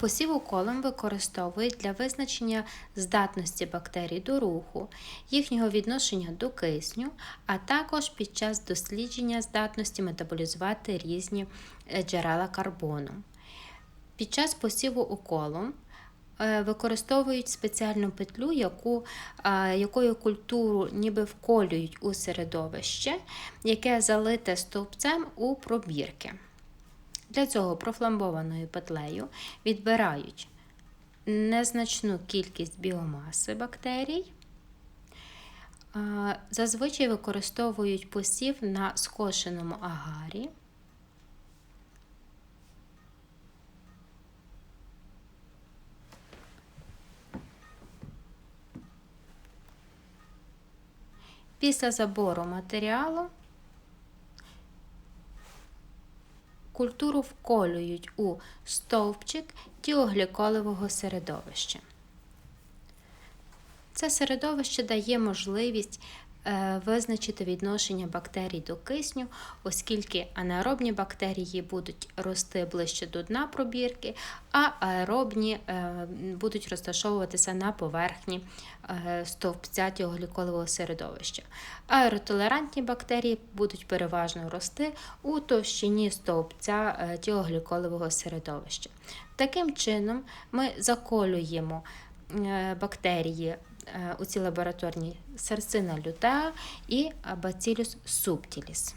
Посів колом використовують для визначення здатності бактерій до руху, їхнього відношення до кисню, а також під час дослідження здатності метаболізувати різні е, джерела карбону. Під час посіву уколом е, використовують спеціальну петлю, яку, е, якою культуру ніби вколюють у середовище, яке залите стовпцем у пробірки. Для цього профламбованою петлею відбирають незначну кількість біомаси бактерій. Зазвичай використовують посів на скошеному агарі. Після забору матеріалу культуру вколюють у стовпчик тіогліколевого середовища. Це середовище дає можливість визначити відношення бактерій до кисню, оскільки анаеробні бактерії будуть рости ближче до дна пробірки, а аеробні е, будуть розташовуватися на поверхні е, стовпця тіогліколового середовища. Аеротолерантні бактерії будуть переважно рости у товщині стовпця тіогліколового середовища. Таким чином, ми заколюємо бактерії у цій лабораторній серцина люта і бацилюс subtilis.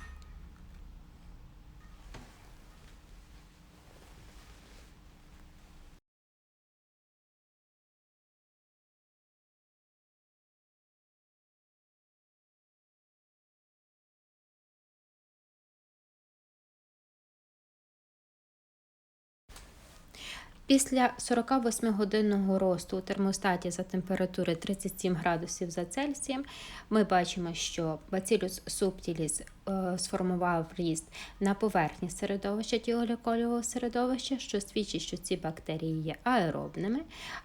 Після 48-годинного росту у термостаті за температури 37 градусів за Цельсієм ми бачимо, що Bacillus subtilis е, сформував ріст на поверхні середовища тіоліколівого середовища, що свідчить, що ці бактерії є аеробними,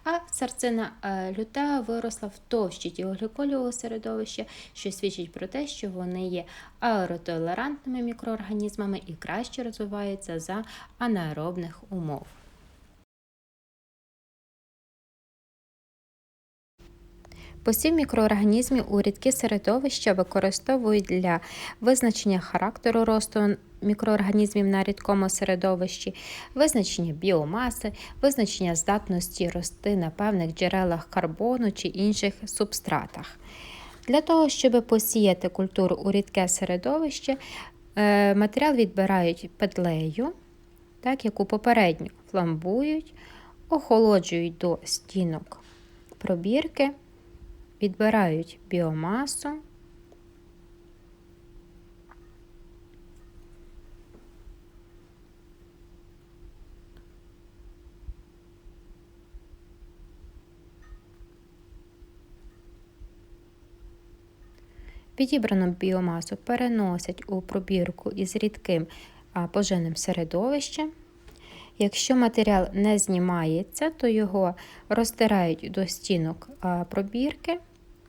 а сарцина е, люта виросла в товщі тіоліколівого середовища, що свідчить про те, що вони є аеротолерантними мікроорганізмами і краще розвиваються за анаеробних умов. Посів мікроорганізмів у рідкі середовища використовують для визначення характеру росту мікроорганізмів на рідкому середовищі, визначення біомаси, визначення здатності рости на певних джерелах карбону чи інших субстратах. Для того, щоб посіяти культуру у рідке середовище, е, матеріал відбирають петлею, так, яку попередньо фламбують, охолоджують до стінок пробірки відбирають біомасу. Підібрану біомасу переносять у пробірку із рідким поживним середовищем. Якщо матеріал не знімається, то його розтирають до стінок пробірки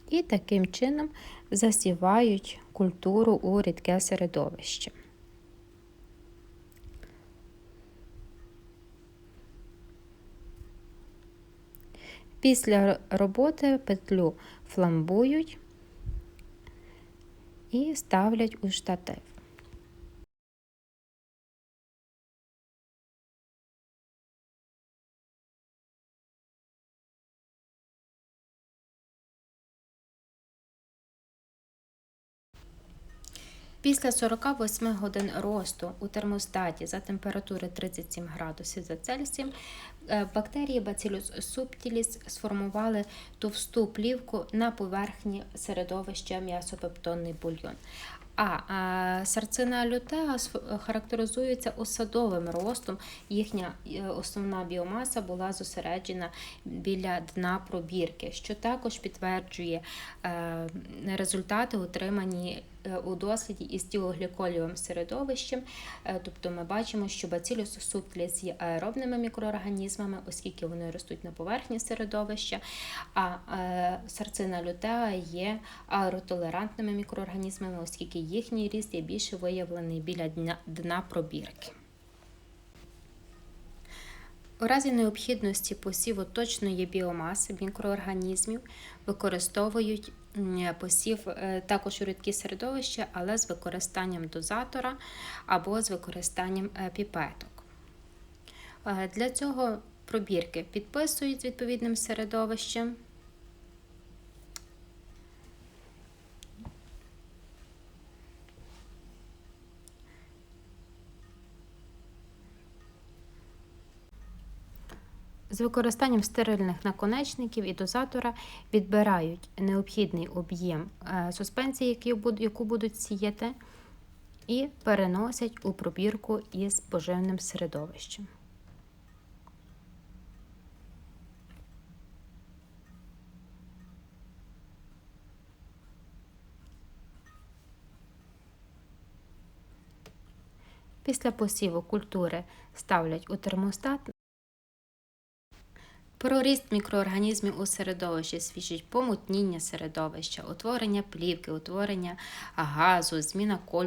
і таким чином засівають культуру у рідке середовище. Після роботи петлю фламбують і ставлять у штатив. Після 48 годин росту у термостаті за температури 37 градусів за Цельсієм е, бактерії Bacillus subtilis сформували товсту плівку на поверхні середовища м'ясопептонний бульйон. А сарцина лютеа характеризується осадовим ростом. Їхня е, основна біомаса була зосереджена біля дна пробірки, що також підтверджує е, результати, отримані е, у досліді із тілогліколівим середовищем. Тобто ми бачимо, що Bacillus subtilis є аеробними мікроорганізмами, оскільки вони ростуть на поверхні середовища, а сарцина лютеа є аеротолерантними мікроорганізмами, оскільки їхній ріст є більше виявлений біля дна пробірки. У разі необхідності посіву точної біомаси мікроорганізмів використовують посів е, також у рідкі середовища, але з використанням дозатора або з використанням е, піпеток. Е, Для цього пробірки підписують з відповідним середовищем. З використанням стерильних наконечників і дозатора відбирають необхідний об'єм е, суспензії, яку будуть сіяти, і переносять у пробірку із поживним середовищем. Після посіву культури ставлять у термостат про ріст мікроорганізмів у середовищі свідчить помутніння середовища, утворення плівки, утворення газу, зміна кольору.